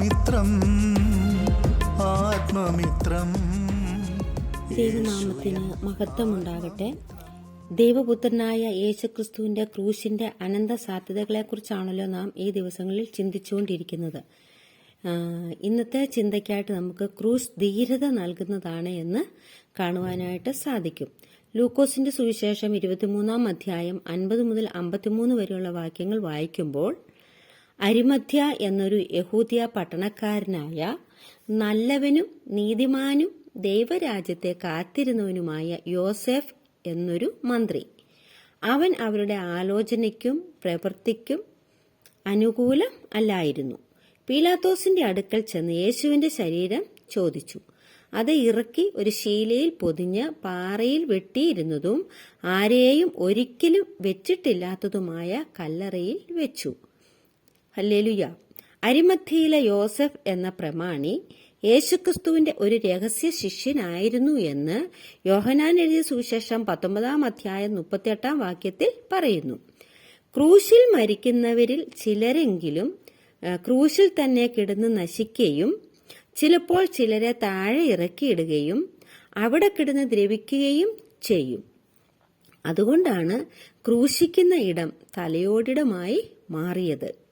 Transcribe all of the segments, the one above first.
ആത്മമിത്രം ആത്മമിത്രം. ദൈവനാമത്തിന് മഹത്വമുണ്ടാകട്ടെ. ദൈവപുത്രനായ യേശുക്രിസ്തുവിന്റെ ക്രൂശിന്റെ അനന്ത സാധ്യതകളെക്കുറിച്ചാണല്ലോ നാം ഈ ദിവസങ്ങളിൽ ചിന്തിച്ചുകൊണ്ടിരിക്കുന്നത്. ഇന്നത്തെ ചിന്തയ്ക്കായിട്ട് നമുക്ക് ക്രൂസ് ധീരത നൽകുന്നതാണ് എന്ന് കാണുവാനായിട്ട് സാധിക്കും. ലൂക്കോസിന്റെ സുവിശേഷം ഇരുപത്തിമൂന്നാം അധ്യായം അൻപത് മുതൽ അമ്പത്തിമൂന്ന് വരെയുള്ള വാക്യങ്ങൾ വായിക്കുമ്പോൾ അരിമധ്യ എന്നൊരു യഹൂദിയ പട്ടണക്കാരനായ നല്ലവനും നീതിമാനും ദൈവരാജ്യത്തെ കാത്തിരുന്നവനുമായ യോസെഫ് എന്നൊരു മന്ത്രി. അവൻ അവരുടെ ആലോചനയ്ക്കും പ്രവൃത്തിക്കും അനുകൂലം അല്ലായിരുന്നു. പീലാത്തോസിന്റെ അടുക്കൽ ചെന്ന് യേശുവിന്റെ ശരീരം ചോദിച്ചു. അത് ഇറക്കി ഒരു ശീലയിൽ പൊതിഞ്ഞ് പാറയിൽ വെട്ടിയിരുന്നതും ആരെയും ഒരിക്കലും വെച്ചിട്ടില്ലാത്തതുമായ കല്ലറയിൽ വെച്ചു. ഹല്ലേലുയ. അരിമധ്യയിലെ യോസഫ് എന്ന പ്രമാണി യേശുക്രിസ്തുവിന്റെ ഒരു രഹസ്യ ശിഷ്യനായിരുന്നു എന്ന് യോഹനാൻ എഴുതിയ സുവിശേഷം പത്തൊമ്പതാം അധ്യായം മുപ്പത്തിയെട്ടാം വാക്യത്തിൽ പറയുന്നു. ക്രൂശിൽ മരിക്കുന്നവരിൽ ചിലരെങ്കിലും ക്രൂശിൽ തന്നെ കിടന്ന് നശിക്കുകയും ചിലപ്പോൾ ചിലരെ താഴെ ഇറക്കിയിടുകയും അവിടെ കിടന്ന് ദ്രവിക്കുകയും ചെയ്യും. അതുകൊണ്ടാണ് ക്രൂശിക്കുന്ന ഇടം തലയോടിടമായി മാറിയത്.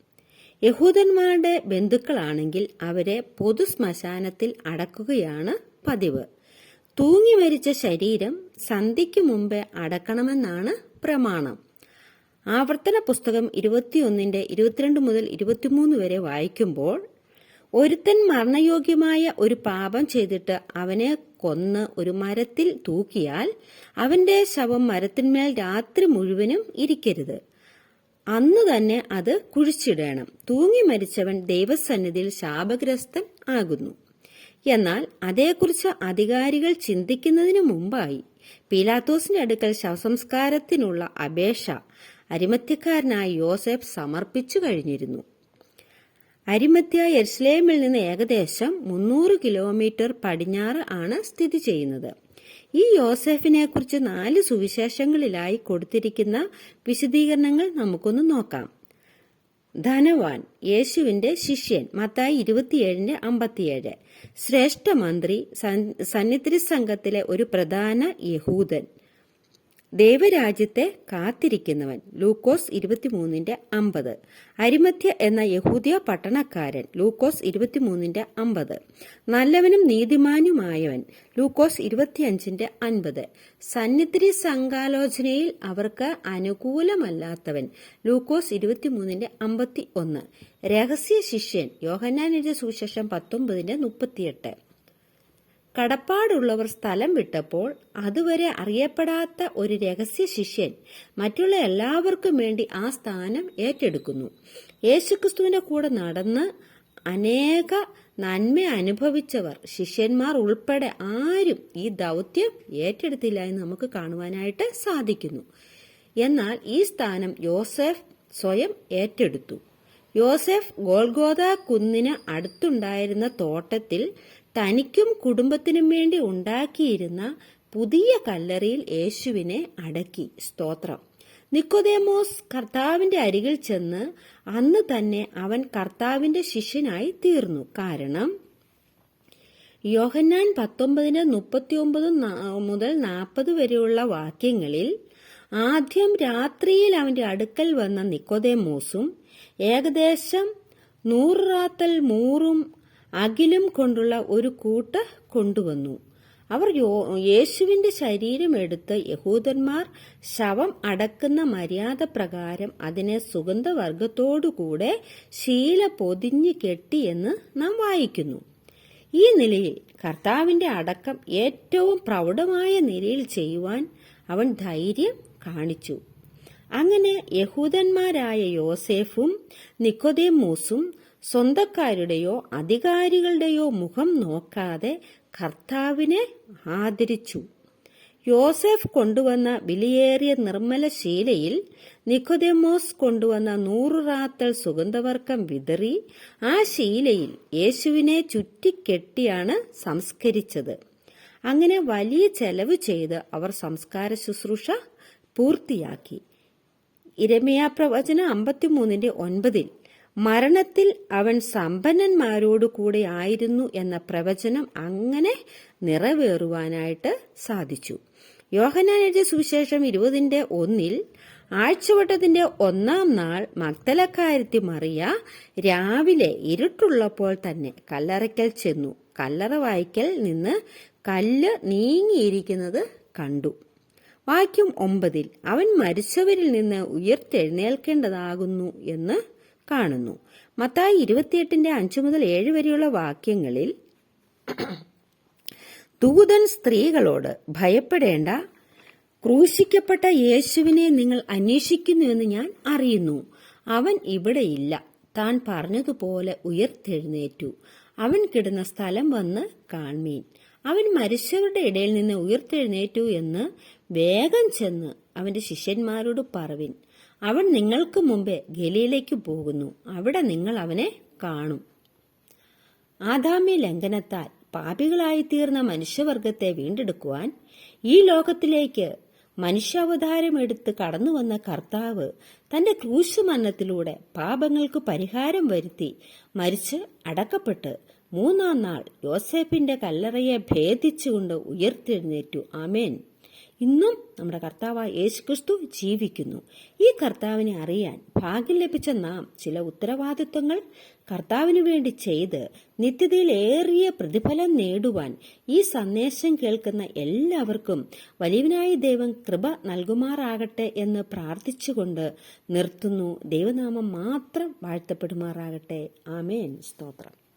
യഹൂദന്മാരുടെ ബന്ധുക്കളാണെങ്കിൽ അവരെ പൊതു ശ്മശാനത്തിൽ അടക്കുകയാണ് പതിവ്. തൂങ്ങി മരിച്ച ശരീരം സന്ധ്യയ്ക്ക് മുമ്പേ അടക്കണമെന്നാണ് പ്രമാണം. ആവർത്തന പുസ്തകം ഇരുപത്തിയൊന്നിന്റെ ഇരുപത്തിരണ്ട് മുതൽ ഇരുപത്തിമൂന്ന് വരെ വായിക്കുമ്പോൾ ഒരുത്തൻ മരണയോഗ്യമായ ഒരു പാപം ചെയ്തിട്ട് അവനെ കൊന്ന് ഒരു മരത്തിൽ തൂക്കിയാൽ അവന്റെ ശവം മരത്തിന്മേൽ രാത്രി മുഴുവനും ഇരിക്കരുത്. അന്ന് തന്നെ അത് കുഴിച്ചിടണം. തൂങ്ങി മരിച്ചവൻ ദൈവസന്നിധിയിൽ ശാപഗ്രസ്തൻ ആകുന്നു. എന്നാൽ അതേക്കുറിച്ച് അധികാരികൾ ചിന്തിക്കുന്നതിനു മുമ്പായി പീലാത്തോസിന്റെ അടുക്കൽ ശവസംസ്കാരത്തിനുള്ള അപേക്ഷ അരിമത്യക്കാരനായ യോസെഫ് സമർപ്പിച്ചു കഴിഞ്ഞിരുന്നു. അരിമത്യ എർസ്ലേമിൽ നിന്ന് ഏകദേശം മുന്നൂറ് കിലോമീറ്റർ പടിഞ്ഞാറ് ആണ് സ്ഥിതി ചെയ്യുന്നത്. ഈ യോസെഫിനെ കുറിച്ച് നാല് സുവിശേഷങ്ങളിലായി കൊടുത്തിരിക്കുന്ന വിശദീകരണങ്ങൾ നമുക്കൊന്ന് നോക്കാം. ധനവാൻ യേശുവിന്റെ ശിഷ്യൻ മത്തായി ഇരുപത്തിയേഴിന്റെ അമ്പത്തിയേഴ്. ശ്രേഷ്ഠ മന്ത്രി സന്നിധി സംഘത്തിലെ ഒരു പ്രധാന യഹൂദൻ. ദൈവരാജ്യത്തെ കാത്തിരിക്കുന്നവൻ. ലൂക്കോസ് ഇരുപത്തിമൂന്നിന്റെ അമ്പത്. അരിമത്യ എന്ന യഹൂദിയ പട്ടണക്കാരൻ ലൂക്കോസ് ഇരുപത്തിമൂന്നിന്റെ അമ്പത്. നല്ലവനും നീതിമാനുമായവൻ ലൂക്കോസ് ഇരുപത്തിയഞ്ചിന്റെ അൻപത്. സന്നിധി സംഘാലോചനയിൽ അവർക്ക് അനുകൂലമല്ലാത്തവൻ ലൂക്കോസ് ഇരുപത്തിമൂന്നിന്റെ അമ്പത്തി ഒന്ന് രഹസ്യ ശിഷ്യൻ യോഹന്നാനിന്റെ സുവിശേഷം പത്തൊമ്പതിന്റെ മുപ്പത്തിയെട്ട്. കടപ്പാടുള്ളവർ സ്ഥലം വിട്ടപ്പോൾ അതുവരെ അറിയപ്പെടാത്ത ഒരു രഹസ്യ ശിഷ്യൻ മറ്റുള്ള എല്ലാവർക്കും വേണ്ടി ആ സ്ഥാനം ഏറ്റെടുക്കുന്നു. യേശുക്രിസ്തുവിന്റെ കൂടെ നടന്ന് അനേക നന്മ അനുഭവിച്ചവർ ശിഷ്യന്മാർ ഉൾപ്പെടെ ആരും ഈ ദൗത്യം ഏറ്റെടുത്തില്ല എന്ന് നമുക്ക് കാണുവാനായിട്ട് സാധിക്കുന്നു. എന്നാൽ ഈ സ്ഥാനം യോസെഫ് സ്വയം ഏറ്റെടുത്തു. യോസെഫ് ഗോൾഗോദ കുന്നിന് അടുത്തുണ്ടായിരുന്ന തോട്ടത്തിൽ തനിക്കും കുടുംബത്തിനും വേണ്ടി ഉണ്ടാക്കിയിരുന്ന പുതിയ കല്ലറിയിൽ യേശുവിനെ അടക്കി. സ്തോത്രം. നിക്കോദേമോസ് കർത്താവിന്റെ അരികിൽ ചെന്ന് അന്ന് തന്നെ അവൻ കർത്താവിന്റെ ശിഷ്യനായി തീർന്നു. കാരണം യോഹന്നാൻ പത്തൊമ്പതിന് മുപ്പത്തിയൊമ്പത് മുതൽ നാൽപ്പത് വരെയുള്ള വാക്യങ്ങളിൽ ആദ്യം രാത്രിയിൽ അവന്റെ അടുക്കൽ വന്ന നിക്കോദേമോസും ഏകദേശം നൂറ് റാത്തൽ മൂറും അകിലും കൊണ്ടുള്ള ഒരു കൂട്ട് കൊണ്ടുവന്നു. അവർ യേശുവിന്റെ ശരീരം എടുത്ത് യഹൂദന്മാർ ശവം അടക്കുന്ന മര്യാദ പ്രകാരം അതിനെ സുഗന്ധവർഗത്തോടുകൂടെ ശീല പൊതിഞ്ഞു കെട്ടിയെന്ന് നാം വായിക്കുന്നു. ഈ നിലയിൽ കർത്താവിന്റെ അടക്കം ഏറ്റവും പ്രൗഢമായ നിലയിൽ ചെയ്യുവാൻ അവൻ ധൈര്യം കാണിച്ചു. അങ്ങനെ യഹൂദന്മാരായ യോസേഫും നിക്കോദേമൂസും സ്വന്തക്കാരുടെയോ അധികാരികളുടെയോ മുഖം നോക്കാതെ കർത്താവിനെ ആദരിച്ചു. യോസെഫ് കൊണ്ടുവന്ന വിലയേറിയ നിർമ്മല ശീലയിൽ നിക്കോദെമോസ് കൊണ്ടുവന്ന നൂറു റാത്തൽ സുഗന്ധവർക്കം വിതറി ആ ശീലയിൽ യേശുവിനെ ചുറ്റിക്കെട്ടിയാണ് സംസ്കരിച്ചത്. അങ്ങനെ വലിയ ചെലവ് ചെയ്ത് അവർ സംസ്കാര ശുശ്രൂഷ പൂർത്തിയാക്കി. ഇരമിയ പ്രവചന അമ്പത്തിമൂന്നിന്റെ ഒൻപതിൽ മരണത്തിൽ അവൻ സമ്പന്നന്മാരോടുകൂടെ ആയിരുന്നു എന്ന പ്രവചനം അങ്ങനെ നിറവേറുവാനായിട്ട് സാധിച്ചു. എഴുതിയ സുവിശേഷം ഇരുപതിന്റെ ഒന്നിൽ ആഴ്ചവട്ടത്തിന്റെ ഒന്നാം നാൾ മക്തലക്കാരത്തി മറിയ രാവിലെ ഇരുട്ടുള്ളപ്പോൾ തന്നെ കല്ലറയ്ക്കൽ ചെന്നു. കല്ലറ വായ്ക്കൽ നിന്ന് കല്ല് നീങ്ങിയിരിക്കുന്നത് കണ്ടു. വാക്യം ഒമ്പതിൽ അവൻ മരിച്ചവരിൽ നിന്ന് ഉയർത്തെഴുന്നേൽക്കേണ്ടതാകുന്നു എന്ന് കാണുന്നു. മത്തായി ഇരുപത്തിയെട്ടിന്റെ അഞ്ചു മുതൽ ഏഴ് വരെയുള്ള വാക്യങ്ങളിൽ ദൂതൻ സ്ത്രീകളോട് ഭയപ്പെടേണ്ട ക്രൂശിക്കപ്പെട്ട യേശുവിനെ നിങ്ങൾ അന്വേഷിക്കുന്നുവെന്ന് ഞാൻ അറിയുന്നു. അവൻ ഇവിടെയില്ല താൻ പറഞ്ഞതുപോലെ ഉയർത്തെഴുന്നേറ്റു. അവൻ കിടന്ന സ്ഥലം വന്ന് കാൺമീൻ അവൻ മരിച്ചവരുടെ ഇടയിൽ നിന്ന് ഉയർത്തെഴുന്നേറ്റു എന്ന് വേഗം ചെന്ന് അവന്റെ ശിഷ്യന്മാരോട് പറവിൻ. അവൻ നിങ്ങൾക്ക് മുമ്പേ ഗലിയിലേക്ക് പോകുന്നു. അവിടെ നിങ്ങൾ അവനെ കാണും. ആദാമ്യ ലംഘനത്താൽ പാപികളായി തീർന്ന മനുഷ്യവർഗത്തെ വീണ്ടെടുക്കുവാൻ ഈ ലോകത്തിലേക്ക് മനുഷ്യാവതാരമെടുത്ത് കടന്നു വന്ന കർത്താവ് തന്റെ ക്രൂശ് മരണത്തിലൂടെ പാപങ്ങൾക്ക് പരിഹാരം വരുത്തി മരിച്ച് അടക്കപ്പെട്ട് മൂന്നാം നാൾ യോസേഫിന്റെ കല്ലറയെ ഭേദിച്ചുകൊണ്ട് ഉയർത്തെഴുന്നേറ്റു. ആമേൻ. ഇന്നും നമ്മുടെ കർത്താവായ യേശുക്രിസ്തു ജീവിക്കുന്നു. ഈ കർത്താവിനെ അറിയാൻ ഭാഗ്യം ലഭിച്ച നാം ചില ഉത്തരവാദിത്വങ്ങൾ കർത്താവിനു വേണ്ടി ചെയ്ത് നിത്യതയിൽ ഏറിയ പ്രതിഫലം നേടുവാൻ ഈ സന്ദേശം കേൾക്കുന്ന എല്ലാവർക്കും വലിയവനായ ദൈവം കൃപ നൽകുമാറാകട്ടെ എന്ന് പ്രാർത്ഥിച്ചുകൊണ്ട് നിർത്തുന്നു. ദൈവനാമം മാത്രം വാഴ്ത്തപ്പെടുമാറാകട്ടെ. ആമേൻ. സ്തോത്രം.